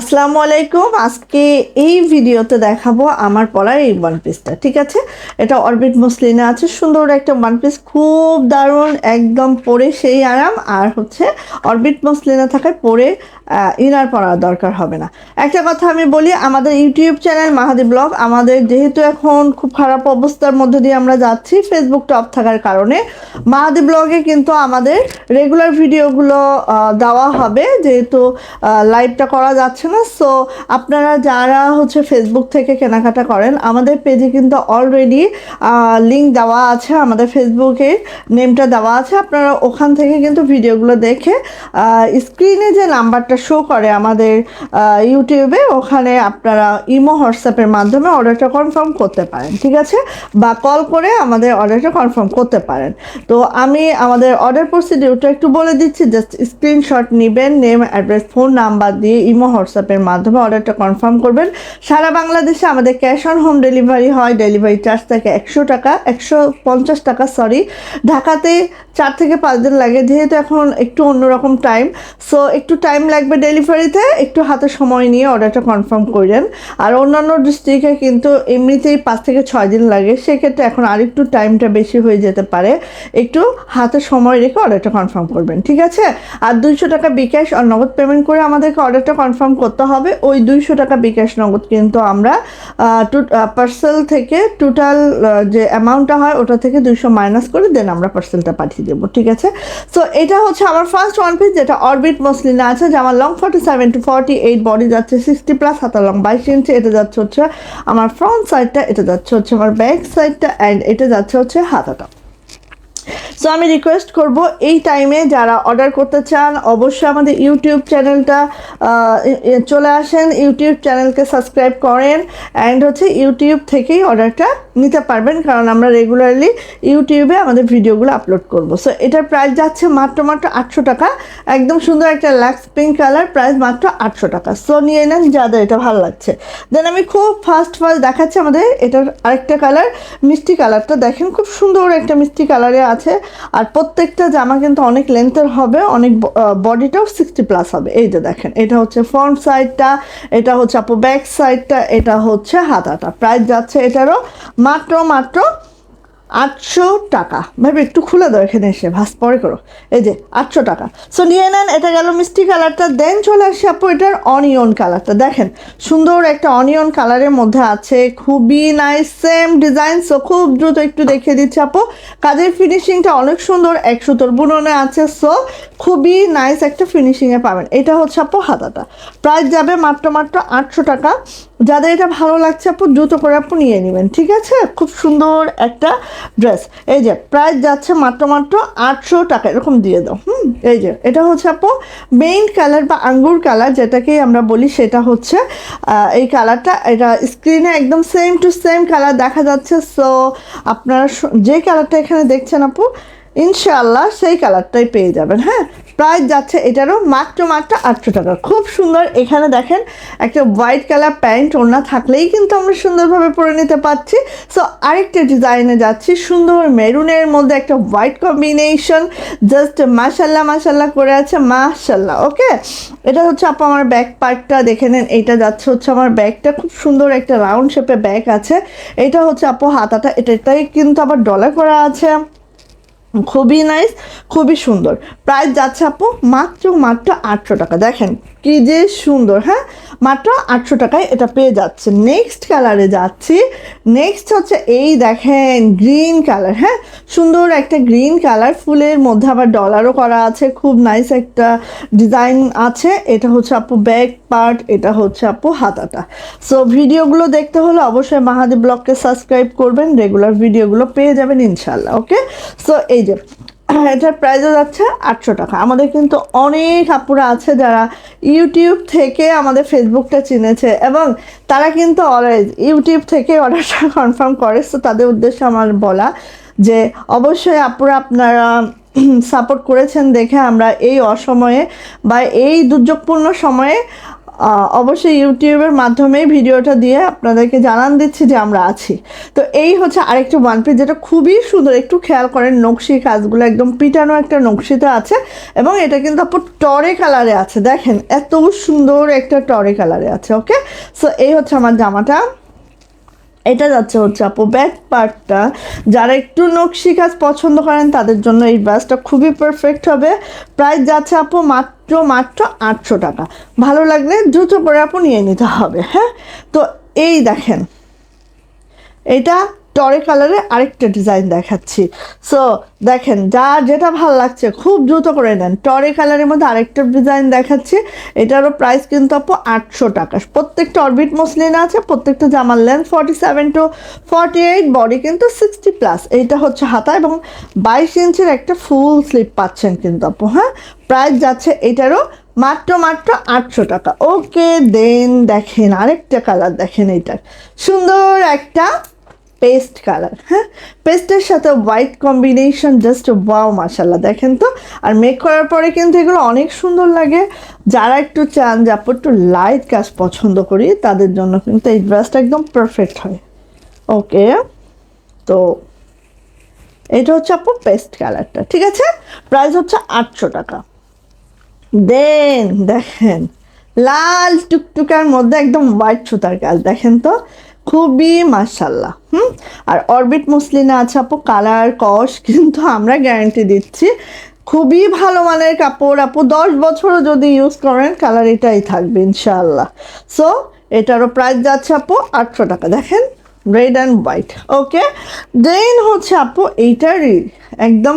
আসসালামু আলাইকুম। আজকে এই ভিডিওতে দেখাবো আমার পরার এই ওয়ান পিসটা ঠিক আছে? এটা অরবিট মসলিনে আছে, সুন্দর একটা ওয়ান পিস খুব দারুণ, একদম পরে সেই আরাম, আর হচ্ছে অরবিট মসলিনে থাকায় পরে ইনার পরার দরকার হবে না। একটা কথা আমি বলি, আমাদের ইউটিউব চ্যানেল মাহাদি ব্লগ, আমাদের যেহেতু এখন খুব খারাপ অবস্থার মধ্যে দিয়ে আমরা যাচ্ছি ফেসবুক টপ থাকার কারণে, মাহাদি ব্লগে কিন্তু আমাদের রেগুলার ভিডিওগুলো দেওয়া হবে, যেহেতু লাইভটা করা যাচ্ছে না? সো আপনারা যারা হচ্ছে ফেসবুক থেকে কেনাকাটা করেন, আমাদের পেজে কিন্তু অলরেডি লিঙ্ক দেওয়া আছে। আমাদের ফেসবুকে নেমটা দেওয়া আছে। আপনারা ওখান থেকে কিন্তু ভিডিওগুলো দেখে স্ক্রিনে যে নাম্বারটা শো করে আমাদের ইউটিউবে ওখানে আপনারা ইমো হোয়াটসঅ্যাপের মাধ্যমে অর্ডারটা কনফার্ম করতে পারেন, ঠিক আছে? বা কল করে আমাদের অর্ডারটা কনফার্ম করতে পারেন। তো আমি আমাদের অর্ডার প্রসিডিউরটা একটু বলে দিচ্ছি। জাস্ট স্ক্রিনশট নেবেন নেম অ্যাড্রেস ফোন নাম্বার দিয়ে ইমো হোয়াটসঅ্যাপের মাধ্যমে অর্ডারটা কনফার্ম করবেন। সারা বাংলাদেশে আমাদের ক্যাশ অন হোম ডেলিভারি হয়। ডেলিভারি চার্জ থাকে একশো টাকা, একশো পঞ্চাশ টাকা সরি ঢাকাতে চার থেকে পাঁচ দিন লাগে, যেহেতু এখন একটু অন্যরকম টাইম সো একটু টাইম লাগবে ডেলিভারিতে একটু হাতে সময় নিয়ে অর্ডারটা কনফার্ম করেন আর অন্যান্য ডিস্ট্রিক্টে কিন্তু এমনিতেই পাঁচ থেকে ছয় দিন লাগে। সেক্ষেত্রে এখন আরেকটু টাইমটা বেশি হয়ে যেতে পারে। একটু হাতে সময় রেখে অর্ডারটা কনফার্ম করবেন, ঠিক আছে? আর দুইশো টাকা বিকাশ আর নগদ পেমেন্ট করে আমাদেরকে অর্ডারটা কনফার্ম করতে হবে। ওই দুইশো টাকা বিকাশ নগদ কিন্তু আমরা পার্সেল থেকে টোটাল যে অ্যামাউন্টটা হয় ওটা থেকে দুইশো মাইনাস করে দেন আমরা পার্সেলটা পাঠিয়ে দেবো, ঠিক আছে? সো এটা হচ্ছে আমার ফার্স্ট ওয়ান পিস যেটা অরবিট মসলিনা আছে, যে আমার long forty seven to forty eight body যাচ্ছে সিক্সটি প্লাস হাতা লং বাইশ ইঞ্চি এটা যাচ্ছে হচ্ছে আমার ফ্রন্ট সাইডটা এটা যাচ্ছে হচ্ছে আমার ব্যাক সাইডটা অ্যান্ড এটা যাচ্ছে হচ্ছে হাতাটা। সো আমি রিকোয়েস্ট করব এই টাইমে যারা অর্ডার করতে চান, অবশ্যই আমাদের ইউটিউব চ্যানেলটা চলে আসেন। ইউটিউব চ্যানেলকে সাবস্ক্রাইব করেন অ্যান্ড হচ্ছে ইউটিউব থেকেই অর্ডারটা নিতে পারবেন, কারণ আমরা রেগুলারলি ইউটিউবে আমাদের ভিডিওগুলো আপলোড করব। সো এটার প্রাইস যাচ্ছে মাত্র মাত্র আটশো টাকা। একদম সুন্দর একটা ল্যাক্স পিঙ্ক কালার প্রাইস মাত্র আটশো টাকা। সো নিয়ে নেন যাদের এটা ভালো লাগছে। দেন আমি খুব ফার্স্ট ফার্স্ট দেখাচ্ছি আমাদের এটার আরেকটা কালার মিষ্টি কালারটা দেখেন খুব সুন্দর একটা মিষ্টি কালারে আছে। আর প্রত্যেকটা জামা কিন্তু অনেক লেন্থের হবে, অনেক বডিটাও সিক্সটি প্লাস হবে। এই যে দেখেন, এটা হচ্ছে ফ্রন্ট সাইডটা এটা হচ্ছে আপু ব্যাক সাইডটা এটা হচ্ছে হাতাটা। প্রাইস যাচ্ছে এটারও মাত্র মাত্র আটশো টাকা। ভাবে, একটু খুলে দাও এখানে এসে, ভাস, পরে করো। এই যে, আটশো টাকা। সো নিয়ে নেন, এটা গেল মিষ্টি কালারটা। দেন চলে আসি আপু, এটার অনিয়ন কালারটা। দেখেন, সুন্দর একটা অনিয়ন কালারের মধ্যে আছে। খুবই নাইস সেম ডিজাইন সো খুব দ্রুত একটু দেখিয়ে দিচ্ছি আপু। কাজের ফিনিশিংটা অনেক সুন্দর এক সুতোর বুননে আছে। সো খুবই নাইস একটা ফিনিশিংয়ে পাবেন। এটা হচ্ছে আপু হাতাটা। প্রাইস যাবে মাত্র মাত্র আটশো টাকা। যাদের এটা ভালো লাগছে আপু, দ্রুত করে আপু নিয়ে নেবেন, ঠিক আছে? খুব সুন্দর একটা ড্রেস এই যে প্রাইস যাচ্ছে মাত্র মাত্র আটশো টাকা, এরকম দিয়ে দাও, হুম? এই যে, এটা হচ্ছে আপু মেইন কালার বা আঙ্গুর কালার যেটাকেই আমরা বলি, সেটা হচ্ছে এই কালারটা এটা স্ক্রিনে একদম সেম টু সেম কালার দেখা যাচ্ছে। সো আপনারা যে কালারটা এখানে দেখছেন আপু ইনশাআল্লাহ সেই কালারটাই পেয়ে যাবেন হ্যাঁ? প্রাইস যাচ্ছে এটারও মাত্র মাত্র আটশো টাকা। খুব সুন্দর। এখানে দেখেন, একটা হোয়াইট কালার প্যান্ট, ওড়না থাকলেই কিন্তু আমরা সুন্দরভাবে পরে নিতে পারছি। সো আরেকটা ডিজাইনে যাচ্ছি, সুন্দর মেরুনের মধ্যে একটা হোয়াইট কম্বিনেশন। জাস্ট মাশাল্লাহ মাশাল্লাহ করে আছে মাশাল্লাহ ওকে? এটা হচ্ছে আপু আমার ব্যাক পার্টটা, দেখে নেন, এটা যাচ্ছে হচ্ছে আমার ব্যাগটা। খুব সুন্দর একটা রাউন্ড শেপে ব্যাগ আছে। এটা হচ্ছে আপু হাতাটা, এটাটাই কিন্তু আবার ডলার করা আছে। খুবই নাইস খুবই সুন্দর। প্রাইস যাচ্ছে আপু মাত্র মাত্র আটশো টাকা। দেখেন কি যে সুন্দর হ্যাঁ? মাত্র আটশো টাকায় এটা পেয়ে যাচ্ছে। নেক্সট কালারে যাচ্ছি। নেক্সট হচ্ছে এই দেখেন গ্রিন কালার হ্যাঁ? সুন্দর একটা গ্রিন কালার ফুলের মধ্যে আবার ডলারও করা আছে, খুব নাইস একটা ডিজাইন আছে। এটা হচ্ছে আপু ব্যাক পার্ট এটা হচ্ছে আপু হাতাটা। সো ভিডিওগুলো দেখতে হলে অবশ্যই মাহাদি ব্লগকে সাবস্ক্রাইব করবেন রেগুলার ভিডিওগুলো পেয়ে যাবেন ইনশাল্লাহ ওকে সো এই যে এটার প্রাইসও যাচ্ছে আটশো টাকা। আমাদের কিন্তু অনেক আপুরা আছে যারা ইউটিউব থেকে আমাদের ফেসবুকটা চিনেছে এবং তারা কিন্তু অলওয়েজ ইউটিউব থেকে অর্ডারটা কনফার্ম করে। তো তাদের উদ্দেশ্যে আমার বলা যে, অবশ্যই আপুরা আপনারা সাপোর্ট করেছেন দেখে আমরা এই অসময়ে বা এই দুর্যোগপূর্ণ সময়ে অবশ্যই ইউটিউবের মাধ্যমে ভিডিওটা দিয়ে আপনাদেরকে জানান দিচ্ছি যে আমরা আছি। তো এই হচ্ছে আরেকটা ওয়ান পিস যেটা খুবই সুন্দর, একটু খেয়াল করেন নকশি কাজগুলো, একদম পিটানো একটা নকশিতে আছে এবং এটা কিন্তু আপু টরে কালারে আছে। দেখেন, এত সুন্দর একটা টরে কালারে আছে ওকে সো এই হচ্ছে আমার জামাটা। এটা যাচ্ছে হচ্ছে আপু ব্যাক পার্টটা যারা একটু নকশি কাজ পছন্দ করেন, তাদের জন্য এই ব্যাসটা খুবই পারফেক্ট হবে। প্রাইস যাচ্ছে আপু মাত্র মাত্র আটশো টাকা। ভালো লাগলে দ্রুত পরে আপু নিয়ে নিতে হবে হ্যাঁ? তো এই দেখেন, এটা টরে কালারে আরেকটা ডিজাইন দেখাচ্ছি। সো দেখেন যার যেটা ভালো লাগছে, খুব দ্রুত করে নেন। টরে কালারের মধ্যে আরেকটা ডিজাইন দেখাচ্ছি। এটারও প্রাইস কিন্তু আপু আটশো টাকা। প্রত্যেকটা অরবিট মসলিন আছে, প্রত্যেকটা জামার length forty seven to forty eight body কিন্তু সিক্সটি প্লাস এইটা হচ্ছে হাতা এবং বাইশ ইঞ্চির একটা ফুল স্লিপ পাচ্ছেন কিন্তু আপু হ্যাঁ? প্রাইস যাচ্ছে এটারও মাত্র মাত্র আটশো টাকা। ওকে দেন দেখেন, আরেকটা কালার দেখেন এইটার। সুন্দর একটা পেস্ট কালার হ্যাঁ? পেস্টের সাথে হোয়াইট কম্বিনেশন জাস্ট ওয়াও মাসাল্লাহ দেখেন তো? আর মেক করার পরে কিন্তু এগুলো অনেক সুন্দর লাগে। যারা একটু চান যে আপু একটু লাইট কাজ পছন্দ করি, তাদের জন্য কিন্তু এই ড্রেসটা একদম পারফেক্ট হয়। ওকে তো এটা হচ্ছে আপু পেস্ট কালারটা, ঠিক আছে? প্রাইস হচ্ছে আটশো টাকা। দেন, দেখেন। লাল টুকটুকার মধ্যে একদম হোয়াইট সুতার কাজ, দেখেন তো? খুবই মাসাল্লাহ হুম? আর অরবিট মুসলিনা আছে আপু, কালার, কস, কিন্তু আমরা গ্যারান্টি দিচ্ছি খুবই ভালো মানের কাপড়। আপু, দশ বছরও যদি ইউজ করেন কালার এটাই থাকবে ইনশাল্লাহ সো এটারও প্রাইস যাচ্ছে আপু আটশো টাকা। দেখেন red and white okay then হচ্ছে আপু, এইটারই একদম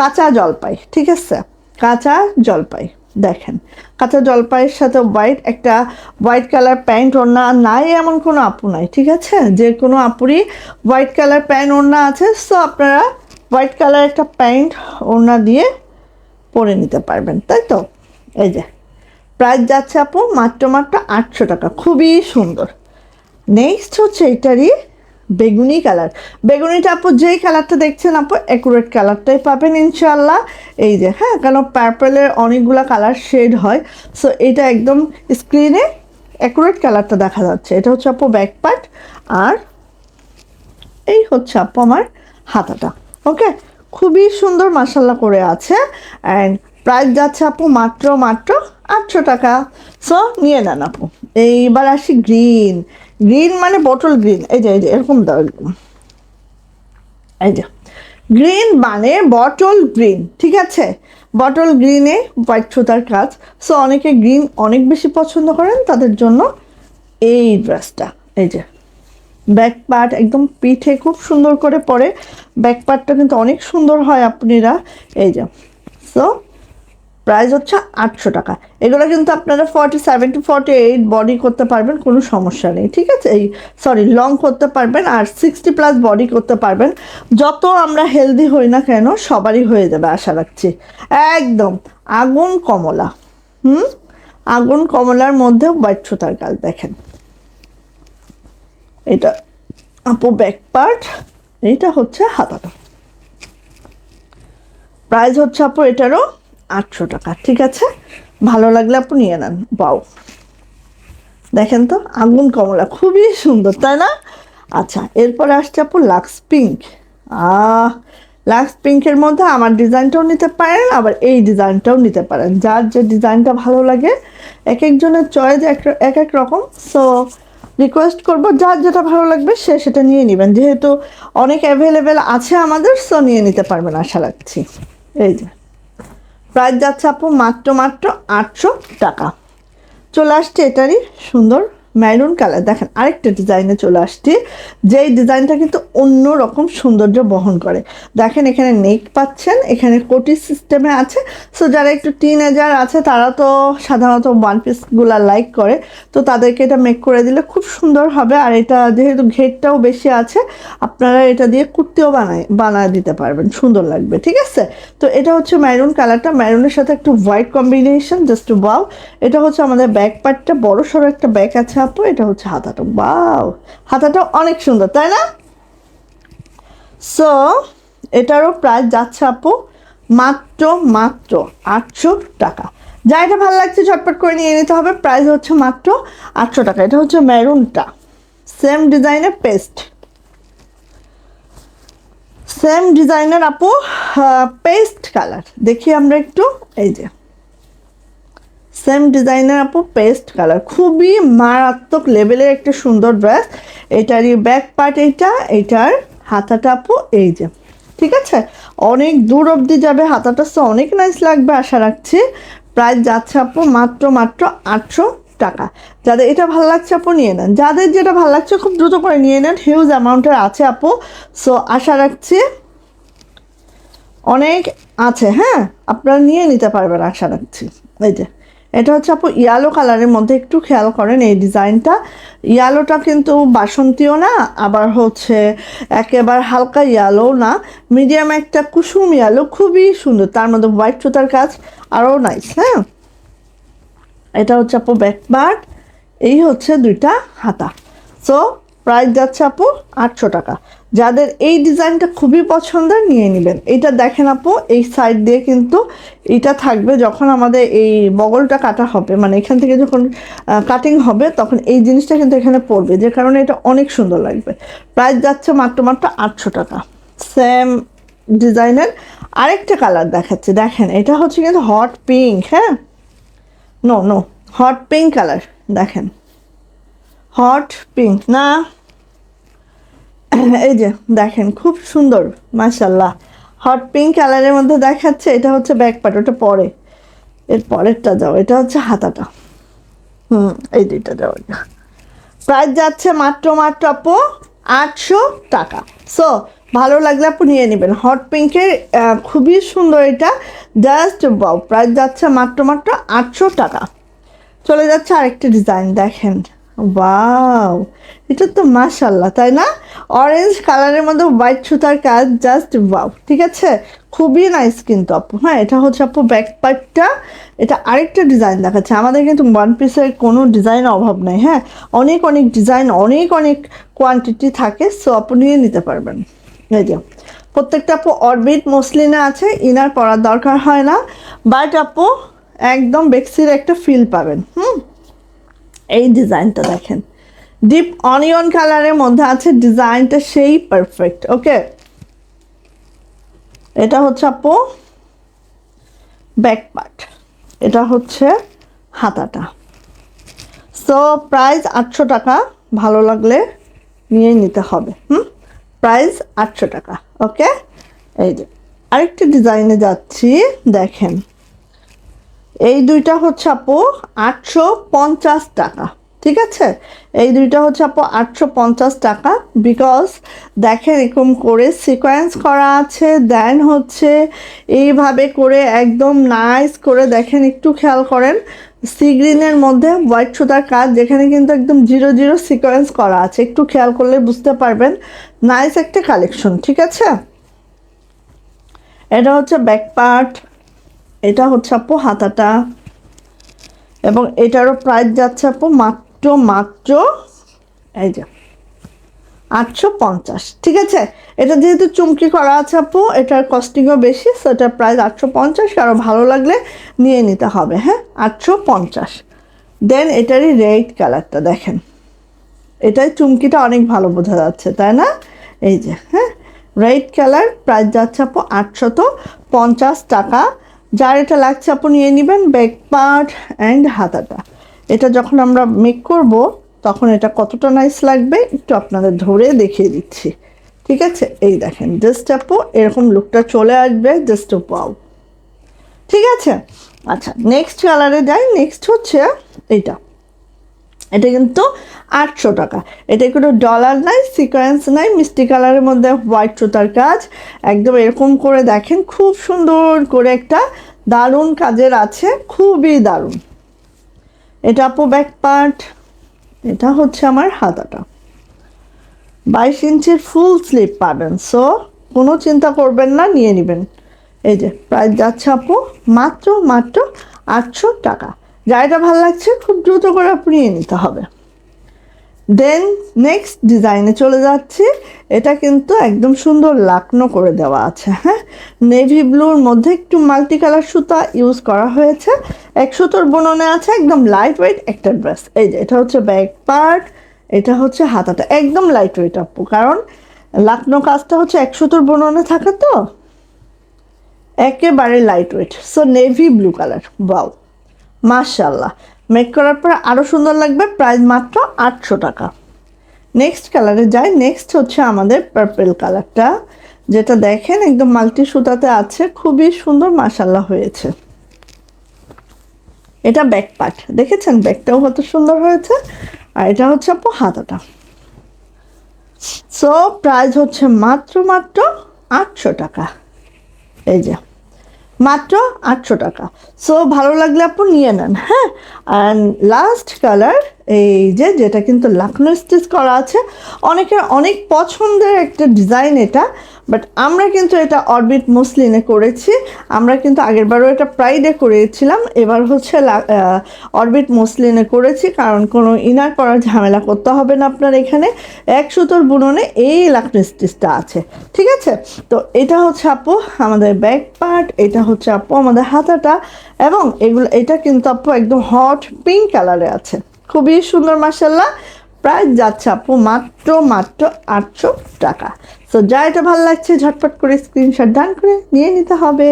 কাঁচা জলপাই, ঠিক আছে? কাঁচা জলপাই। দেখেন। কাঁচা জলপাইয়ের সাথে হোয়াইট একটা হোয়াইট কালার প্যান্ট ওড়না নাই এমন কোনো আপু নাই, ঠিক আছে? যে কোনো আপুরই হোয়াইট কালার প্যান্ট ওড়না আছে সো আপনারা হোয়াইট কালার একটা প্যান্ট ওড়না দিয়ে পরে নিতে পারবেন, তাই তো? এই যে প্রাইস যাচ্ছে আপু মাত্র মাত্র আটশো টাকা, খুবই সুন্দর। নেক্সট হচ্ছে এটারই বেগুনি কালার। বেগুনিটা আপু যেই কালারটা দেখছেন আপু অ্যাকুরেট কালারটাই পাবেন ইনশাল্লাহ এই যে হ্যাঁ কারণ পার্পেলের অনেকগুলো কালার শেড হয়। সো এটা একদম স্ক্রিনে অ্যাকুরেট কালারটা দেখা যাচ্ছে। এটা হচ্ছে আপু ব্যাক পার্ট আর এই হচ্ছে আপু আমার হাতাটা। ওকে খুবই সুন্দর মাসাল্লা করে আছে। অ্যান্ড প্রাইস যাচ্ছে আপু মাত্র মাত্র আটশো টাকা। সো নিয়ে নেন আপু। এইবার আসি গ্রিন গ্রিন মানে বটল গ্রিন এই যে এই যে, এরকম দাও এই যে গ্রিন মানে বটল গ্রিন ঠিক আছে? বটল গ্রিনে হোয়াইট সুতার কাজ। সো অনেকে গ্রিন অনেক বেশি পছন্দ করেন, তাদের জন্য এই ড্রেসটা এই যে ব্যাক পার্ট একদম পিঠে খুব সুন্দর করে পরে। ব্যাক পার্টটা কিন্তু অনেক সুন্দর হয় আপনারা। এই যে সো প্রাইস হচ্ছে আটশো টাকা। এগুলো কিন্তু আপনারা forty seven to forty eight body করতে পারবেন, কোনো সমস্যা নেই, ঠিক আছে? এই সরি লং করতে পারবেন আর সিক্সটি প্লাস বডি করতে পারবেন। যত আমরা হেলদি হই না কেন, সবারই হয়ে যাবে, আশা রাখছি। একদম, আগুন কমলা। হুম? আগুন কমলার মধ্যে সুতার কাজ দেখেন। এটা আপু ব্যাক পার্ট এইটা হচ্ছে হাতাটা। প্রাইস হচ্ছে আপু এটারও আটশো টাকা, ঠিক আছে? ভালো লাগলে আপনি নিয়ে নেন বাউ দেখেন তো, আগুন কমলা, খুবই সুন্দর, তাই না? আচ্ছা এরপরে আসছে আপু লাক্স পিঙ্ক। আহ, লাক্স পিঙ্কের মধ্যে আমার ডিজাইনটাও নিতে পারেন, আবার এই ডিজাইনটাও নিতে পারেন। যার যে ডিজাইনটা ভালো লাগে, এক একজনের চয়েস এক এক রকম। সো রিকোয়েস্ট করব, যার যেটা ভালো লাগবে, সে সেটা নিয়ে নেবেন। যেহেতু অনেক অ্যাভেলেবেল আছে আমাদের সো নিয়ে নিতে পারবেন, আশা রাখছি। এই যে প্রাইস যাচ্ছে আপু মাত্র মাত্র আটশো টাকা। চলে আসছে এটারই সুন্দর ম্যারুন কালার দেখেন, আরেকটা ডিজাইনে চলে আসছি, যেই ডিজাইনটা কিন্তু অন্য রকম সৌন্দর্য বহন করে। দেখেন, এখানে নেক পাচ্ছেন, এখানে কোটি সিস্টেমে আছে। সো যারা একটু টিন এজার আছে, তারা তো সাধারণত ওয়ান পিসগুলা লাইক করে। তো তাদেরকে এটা মেক করে দিলে খুব সুন্দর হবে। আর এটা যেহেতু ঘেরটাও বেশি আছে, আপনারা এটা দিয়ে কুর্তিও বানায় বানায় দিতে পারবেন। সুন্দর লাগবে, ঠিক আছে? তো এটা হচ্ছে ম্যারুন কালারটা ম্যারুনের সাথে একটু হোয়াইট কম্বিনেশন জাস্ট ওয়াও এটা হচ্ছে আমাদের ব্যাক পার্টটা বড় সড়ো একটা ব্যাক আছে আপু এটা হচ্ছে হাতাটা। ওয়াও হাতাটা অনেক সুন্দর, তাই না? সো এটারও প্রাইস যাচ্ছে আপু মাত্র মাত্র আটশো টাকা। যা এটা ভালো লাগছে, ঝটপট করে নিয়ে নিতে হবে। প্রাইস হচ্ছে মাত্র আটশো টাকা। এটা হচ্ছে মেরুনটা। সেম ডিজাইনের পেস্ট সেম ডিজাইনের আপু পেস্ট কালার দেখি আমরা একটু, এই যে। সেম ডিজাইনের আপু পেস্ট কালার খুবই মারাত্মক লেভেলের একটা সুন্দর ড্রেস এটারই ব্যাক পার্ট এইটা, এটার হাতাটা, আপু, এই যে। ঠিক আছে? অনেক দূর অবধি যাবে হাতাটা তো অনেক নাইস লাগবে, আশা রাখছি। প্রাইস যাচ্ছে, আপু, মাত্র মাত্র আটশো টাকা। যাদের, এটা ভালো লাগছে, আপু, নিয়ে নেন। যাদের যেটা ভালো লাগছে, খুব দ্রুত করে নিয়ে নেন। হিউজ অ্যামাউন্টের আছে, আপু। সো আশা রাখছি অনেক আছে হ্যাঁ? আপনারা নিয়ে নিতে পারবেন, আশা রাখছি। এই যে। এটা হচ্ছে আপু ইয়ালো কালারের মধ্যে একটু খেয়াল করেন এই ডিজাইনটা ইয়ালোটা কিন্তু বাসন্তীও না, আবার হচ্ছে একেবারে হালকা ইয়ালো না। মিডিয়াম একটা কুসুম ইয়ালো খুবই সুন্দর। তার মধ্যে হোয়াইট সুতার কাজ আরও নাইস হ্যাঁ? এটা হচ্ছে আপু ব্যাক পার্ট এই হচ্ছে দুইটা হাতা। সো প্রাইস যাচ্ছে আপু আটশো টাকা। যাদের এই ডিজাইনটা খুবই পছন্দের, নিয়ে নেবেন। এটা দেখেন আপু, এই সাইড দিয়ে কিন্তু এটা থাকবে যখন আমাদের এই বগলটা কাটা হবে। মানে এখান থেকে যখন কাটিং হবে, তখন এই জিনিসটা কিন্তু এখানে পড়বে। যে কারণে এটা অনেক সুন্দর লাগবে। প্রাইস যাচ্ছে মাত্র মাত্র আটশো টাকা। সেম ডিজাইনের আরেকটা কালার দেখাচ্ছে। দেখেন, এটা হচ্ছে কিন্তু হট পিঙ্ক হ্যাঁ? No no hot pink colour দেখেন। হট পিঙ্ক না? এই যে, দেখেন, খুব সুন্দর মাশাল্লাহ হট পিঙ্ক কালারের মধ্যে দেখাচ্ছে, এটা হচ্ছে ব্যাক পার্ট ওটা পরে। এর পরেরটা যাও, এটা হচ্ছে হাতাটা। হুম, এই দুইটা যাও এটা প্রাইস যাচ্ছে মাত্র মাত্র আপু আটশো টাকা। সো ভালো লাগলে আপু নিয়ে নেবেন। হট পিঙ্কের খুবই সুন্দর এটা। জাস্ট বাউ প্রাইস যাচ্ছে মাত্র মাত্র আটশো টাকা। চলে যাচ্ছে আরেকটা ডিজাইন দেখেন। ওয়াও এটা তো মাশাল্লাহ তাই না? অরেঞ্জ কালারের মধ্যে হোয়াইট সুতার কাজ জাস্ট ওয়াও ঠিক আছে? খুবই নাইস কিন্তু আপু। হ্যাঁ এটা হচ্ছে আপু ব্যাক পার্টটা এটা আরেকটা ডিজাইন দেখাচ্ছে। আমাদের কিন্তু ওয়ান পিসের কোনো ডিজাইন অভাব নাই হ্যাঁ? অনেক অনেক ডিজাইন অনেক অনেক কোয়ান্টিটি থাকে সো আপু নিয়ে নিতে পারবেন। এই যে, প্রত্যেকটা আপু অরবিট মসলিনে আছে ইনার পরার দরকার হয় না বাট আপু একদম বেক্সির একটা ফিল পাবেন, হুম? এই ডিজাইনটা দেখেন। ডিপ অনিয়ন কালারের মধ্যে আছে ডিজাইনটা সেই পারফেক্ট ওকে এটা হচ্ছে আপু ব্যাক পার্ট এটা হচ্ছে হাতাটা। সো প্রাইস আটশো টাকা, ভালো লাগলে নিয়ে নিতে হবে, হুম? প্রাইস আটশো টাকা ওকে এই যে আরেকটি ডিজাইনে যাচ্ছি, দেখেন। এই দুইটা হচ্ছে আপু আটশো পঞ্চাশ টাকা, ঠিক আছে? এই দুইটা হচ্ছে আপু আটশো পঞ্চাশ টাকা বিকজ দেখেন এরকম করে সিকোয়েন্স করা আছে দেন হচ্ছে এইভাবে করে একদম নাইস করে দেখেন, একটু খেয়াল করেন সি গ্রিনের মধ্যে হোয়াইট সুতার কাজ, যেখানে কিন্তু একদম জিরো জিরো সিকোয়েন্স করা আছে, একটু খেয়াল করলে বুঝতে পারবেন নাইস একটা কালেকশন ঠিক আছে? এটা হচ্ছে ব্যাক পার্ট এটা হচ্ছে আপু হাতাটা। এবং এটারও প্রাইস যাচ্ছে আপু মাত্র মাত্র এই যে আটশো পঞ্চাশ। ঠিক আছে? এটা যেহেতু চুমকি করা আছে আপু, এটার কস্টিংও বেশি সো এটার প্রাইস আটশো পঞ্চাশ আরও ভালো লাগলে নিয়ে নিতে হবে হ্যাঁ? আটশো পঞ্চাশ। দেন এটারই রেড কালারটা দেখেন। এটাই চুমকিটা অনেক ভালো বোঝা যাচ্ছে, তাই না? এই যে হ্যাঁ? রেড কালার প্রাইস যাচ্ছে আপু আটশত পঞ্চাশ টাকা। যার এটা লাগছে, আপু নিয়ে নেবেন ব্যাক পার্ট অ্যান্ড হাতাটা। এটা যখন আমরা মেক করব, তখন এটা কতটা নাইস লাগবে, একটু আপনাদের ধরে দেখিয়ে দিচ্ছি। ঠিক আছে? এই দেখেন জাস্ট আপু, এরকম লুকটা চলে আসবে জাস্ট পাও ঠিক আছে? আচ্ছা নেক্সট কালারে যাই নেক্সট হচ্ছে এইটা। এটা কিন্তু আটশো টাকা। এটা কোনো ডলার নাই সিকোয়েন্স নাই, মিষ্টি কালারের মধ্যে হোয়াইট সুতার কাজ। একদম এরকম করে দেখেন, খুব সুন্দর করে একটা দারুণ কাজের আছে, খুবই দারুণ। এটা আপু ব্যাক পার্ট এটা হচ্ছে আমার হাতাটা। বাইশ ইঞ্চির ফুল স্লিপ পাবেন সো কোনো চিন্তা করবেন না, নিয়ে নেবেন। এই যে প্রাইস যাচ্ছে আপু, মাত্র মাত্র আটশো টাকা। যা এটা ভালো লাগছে, খুব দ্রুত করে আপনি নিয়ে নিতে হবে। দেন নেক্সট ডিজাইনে চলে যাচ্ছি। এটা কিন্তু একদম সুন্দর লাকনো করে দেওয়া আছে হ্যাঁ? নেভি ব্লুর মধ্যে একটু মাল্টি কালার সুতা ইউজ করা হয়েছে। এক সুতোর বুননে আছে একদম লাইট ওয়েট একটা ড্রেস এই যে, এটা হচ্ছে ব্যাক পার্ট এটা হচ্ছে হাতাটা। একদম লাইট ওয়েট আপু, কারণ লাকনো কাজটা হচ্ছে এক সুতোর বুননে থাকে তো? একেবারে light weight so navy blue colour বাউ মাশাল্লাহ মেক করার পর আরও সুন্দর লাগবে প্রাইস মাত্র আটশো টাকা। নেক্সট কালারে যাই নেক্সট হচ্ছে আমাদের পার্পেল কালারটা যেটা দেখেন একদম মাল্টি সুতাতে আছে, খুবই সুন্দর মাশাল্লাহ হয়েছে। এটা ব্যাক পার্ট দেখেছেন? ব্যাকটাও কত সুন্দর হয়েছে, আর এটা হচ্ছে আপু হাতাটা। সো প্রাইস হচ্ছে মাত্র মাত্র আটশো টাকা। এই যে। মাত্র আটশো টাকা। সো ভালো লাগলে আপনি নিয়ে নেন হ্যাঁ? অ্যান্ড লাস্ট কালার এই যে, যেটা কিন্তু লাখনৌ স্টিচ করা আছে। অনেকের অনেক পছন্দের একটা ডিজাইন এটা বাট আমরা কিন্তু এটা অরবিট মুসলিনে করেছি। আমরা কিন্তু আগেরবারও এটা প্রাইডে করেছিলাম, এবার হচ্ছে অরবিট মুসলিনে করেছি, কারণ কোনো ইনার করার ঝামেলা করতে হবে না আপনার এখানে। এক সুতোর বুননে এই লাখনৌ স্টিচটা আছে, ঠিক আছে? তো এটা হচ্ছে আপু, আমাদের ব্যাক পার্ট এটা হচ্ছে আপু আমাদের হাতাটা, এবং এগুলো, এটা কিন্তু আপু একদম হট পিঙ্ক কালারে আছে। খুবই সুন্দর মাসাল্লাহ প্রায় যাচ্ছে আপু মাত্র মাত্র আটশো টাকা। সো যা এটা ভালো লাগছে, ঝটপট করে স্ক্রিনশট ডান করে নিয়ে নিতে হবে।